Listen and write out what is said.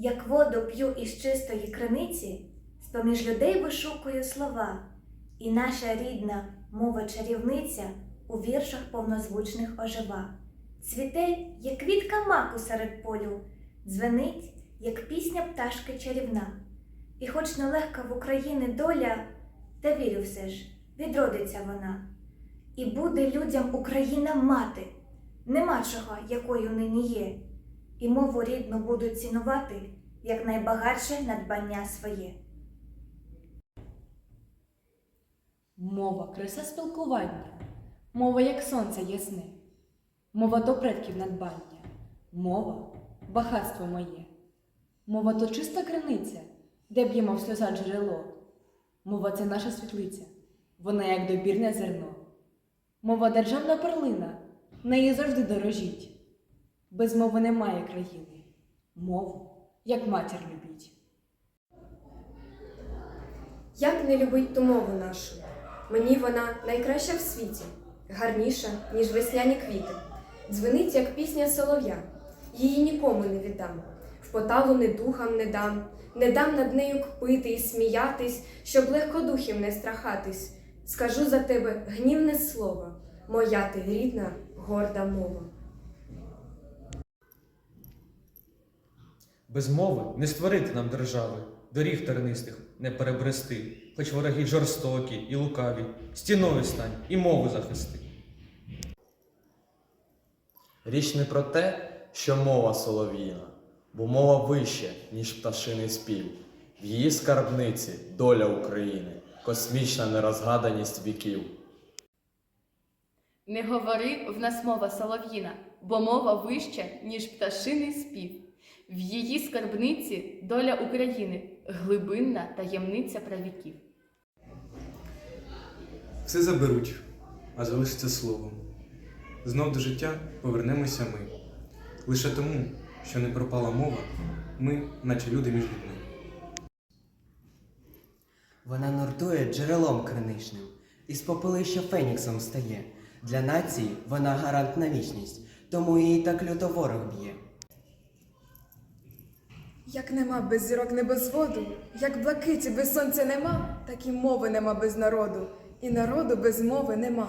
Як воду п'ю із чистої криниці, з-поміж людей вишукую слова, і наша рідна мова чарівниця у віршах повнозвучних ожива. Цвіте, як квітка маку серед полю, дзвенить, як пісня пташки чарівна. І хоч нелегка в Україні доля, та вірю все ж, відродиться вона. І буде людям Україна мати, нема чого, якою нині є, і мову рідну будуть цінувати, як найбагатше надбання своє. Мова краса спілкування, мова як сонце ясне, мова до предків надбання, мова багатство моє, мова то чиста криниця, де б'ємо в сльоза джерело. Мова це наша світлиця, вона як добірне зерно. Мова державна перлина, неї завжди дорожіть. Без мови немає країни, мову, як матір любіть. Як не любить ту мову нашу? Мені вона найкраща в світі, гарніша, ніж весняні квіти. Дзвенить, як пісня солов'я. Її нікому не віддам. В поталу не духам не дам, не дам над нею кпити і сміятись, щоб легкодухів не страхатись. Скажу за тебе гнівне слово, моя ти рідна, горда мова. Без мови не створити нам держави, доріг тернистих не перебрести, хоч вороги жорстокі і лукаві, стіною стань і мову захисти. Річ не про те, що мова солов'їна, бо мова вище, ніж пташиний спів. В її скарбниці доля України, космічна нерозгаданість віків. Не говори в нас мова солов'їна, бо мова вища, ніж пташиний спів. В її скарбниці доля України, глибинна таємниця правіків. Все заберуть, а залишиться слово. Знов до життя повернемося ми. Лише тому, що не пропала мова, ми, наче люди між людьми. Вона нуртує джерелом криничним, із попелища феніксом стає. Для нації вона гарант на вічність, тому її так люто ворог б'є. Як нема без зірок не без воду, як блакиті без сонця нема, так і мови нема без народу, і народу без мови нема.